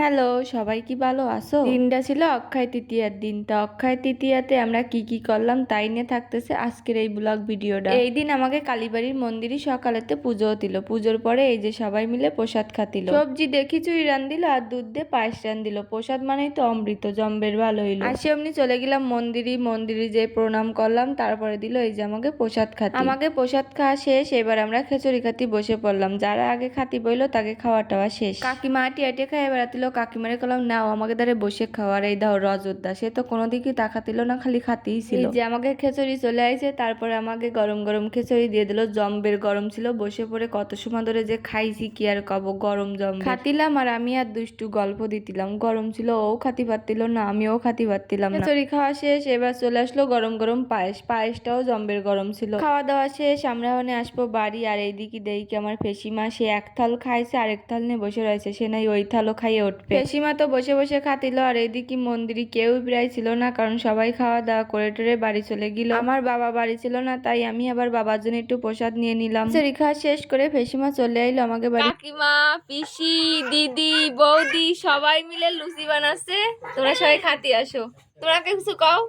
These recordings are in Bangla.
হ্যালো, সবাই কি ভালো আছো? দিনটা ছিল অক্ষয় তৃতীয়ার দিন। তো অক্ষয় তৃতীয়াতে আমরা কি কি করলাম তাই নিয়ে থাকতেছে আজকের এই ব্লগ ভিডিওটা। এই দিন আমাকে কালীবাড়ির মন্দিরই সকালেতে পুজো দিল। পুজোর পরে এই যে সবাই মিলে প্রসাদ খাতিল। সবজি দেখি চুই রান দিল আর দুধ দিয়ে পায়েস রান দিল প্রসাদ মানেই তো অমৃত, জম্বের ভালো হইল। আসি অমনি চলে গেলাম মন্দিরই মন্দিরে যে প্রণাম করলাম, তারপরে দিল এই যে আমাকে প্রসাদ খাতি। আমাকে প্রসাদ খাওয়া শেষ, এবার আমরা খেচুড়ি খাতি বসে পড়লাম। যারা আগে খাতি বইলো তাকে খাওয়া টাওয়া শেষ। কাকিমা আটি আটি খাই বেড়াতিল কাকিমারে কলাম নাও আমাকে দ্বারে বসে খাওয়ার এই দাও রজতদা সে তো কোনো দিকে তাকাতিল না খালি খাতেই ছিল। যে আমাকে খেচুড়ি চলে আইছে তারপরে আমাকে গরম গরম খেচুড়ি দিয়ে দিল। জম্বের গরম ছিল বসে পড়ে কত সময় ধরে যে খাইছি কি আর কব গরম জম খাতিলাম আর আমি আর দুষ্টু গল্প দিতিলাম। গরম ছিল ও খাতি পারতিল না আমিও খাতি পারতিলাম না। খেচুড়ি খাওয়া শেষ এবার চলে আসলো গরম গরম পায়েস। পায়েসটাও জম্বের গরম ছিল। খাওয়া দাওয়া শেষ আমরা ওখানে আসব বাড়ি আর এইদিকে দেখি আমার ফেসিমা সে এক থাল খাইছে আরেক থাল নিয়ে বসে রয়েছে। সে নাই ওই থালও খাইয়ে উঠবে পেশিমা তো বসে বসে খাতিল আর এইদিকে মন্দিরে কেউ প্রায় ছিল না কারণ সবাই খাওয়া দাওয়া করে টরে বাড়ি চলে গেল। আমার বাবা বাড়ি ছিল না তাই আমি আবার বাবার জন্য একটু প্রসাদ নিয়ে নিলাম। সেরি খাওয়া শেষ করে ফেসিমা চলে আইলো আমাকে বাড়ি। কাকিমা পিসি দিদি বৌদি সবাই মিলে লুচি বানাচ্ছে। তোমরা সবাই খাতি আসো। তোমরা কিছু কও?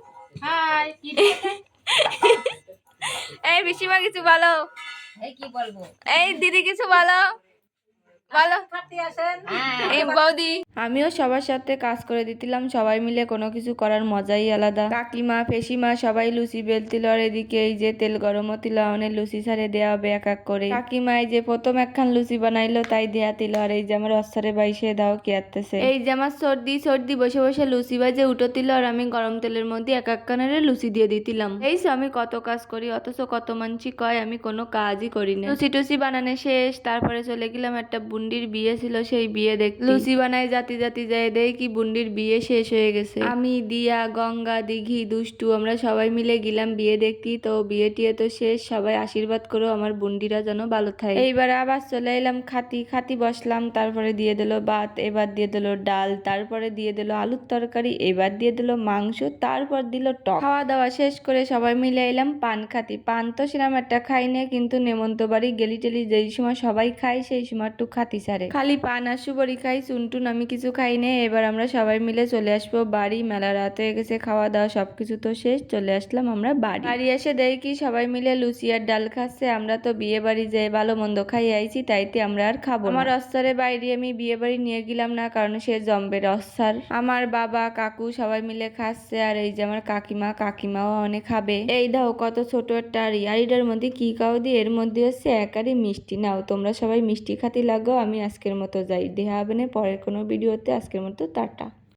হাই কি এই পিসিমা কিছু বলো। এই কি বলব? এই দিদি কিছু বলো। বলো এই বৌদি। আমিও সবার সাথে কাজ করে দিতিলাম সবাই মিলে কোনো কিছু করার মজাই আলাদা। কাকিমা পেশিমা সবাই লুচি বেলতিল আর এদিকে এই যে তেল গরম হতিল অনেক লুচি ছাড়ে দেওয়া হবে এক এক করে। কাকিমা এই যে প্রথম একখান লুচি বানাইলো তাই দেয়া তিল আর এই যে আমার অস্তারে বাইসে দাও কি আত্তেছে। এই যে আমার সর্দি সর্দি বসে বসে লুচি বাজে উঠোতিল আর আমি গরম তেলের মধ্যে এক এক কানের লুচি দিয়ে দিতিলাম। এই তো আমি কত কাজ করি অথচ কত মানছি কয় আমি কোনো কাজই করি না। লুচি টুচি বানানো শেষ তারপরে চলে গেলাম একটা বুন্ডির বিয়ে ছিল সেই বিয়ে দেখ লুচি বানাই জাতি জাতি যায় দেয় কি বুন্ডির বিয়ে শেষ হয়ে গেছে। আমি দিয়া গঙ্গা দিঘি দুষ্টু আমরা সবাই মিলে গেলাম বিয়ে দেখতি তো বিয়ে টিয়ে তো শেষ সবাই আশীর্বাদ করো আমার বুন্ডিরা যেন ভালো থাকে। এইবার আবার চলে এলাম খাতি খাতি বসলাম তারপরে দিয়ে দিল ভাত এবার দিয়ে দিল ডাল তারপরে দিয়ে দিল আলুর তরকারি এবার দিয়ে দিল মাংস তারপর দিল টক। খাওয়া দাওয়া শেষ করে সবাই মিলে এলাম পান খাতি। পান তো সেরকম একটা খাই না কিন্তু নেমন্ত বাড়ি গেলি টেলি যেই সময় সবাই খাই সেই সময় একটু খাতি সারে। খালি পান আর সুবরি খাই চুনটুন আমি কিছু খাই নে। এবার আমরা সবাই মিলে চলে আসব বাড়ি। মেলা রাত হয়ে গেছে খাওয়া দাওয়া সবকিছু তো শেষ। চলে আসলাম আমরা বাড়ি। বাড়ি এসে দেখি সবাই মিলে লুচি আর ডাল খাচ্ছে। আমরা তো বিয়ে বাড়ি যেয়ে ভালো মন্দ খাই আইছি তাইতে আমরা আর খাব আমার অস্তারে বাইরে আমি বিয়ে বাড়ি নিয়ে গেলাম না কারণ সে জম্বের অস্তার আমার বাবা কাকু সবাই মিলে খাচ্ছে আর এই যে আমার কাকিমা কাকিমাও অনেক খাবে। এই দাও কত ছোট একটা আড়ি আড়িটার মধ্যে কি কাউ দিয়ে এর মধ্যে হচ্ছে একারি মিষ্টি। নাও তোমরা সবাই মিষ্টি খাতি লাগো আমি আজকের মতো যাই। দেখা হবে না পরের কোনো ভিডিওতে। আজকের মতো টাটা।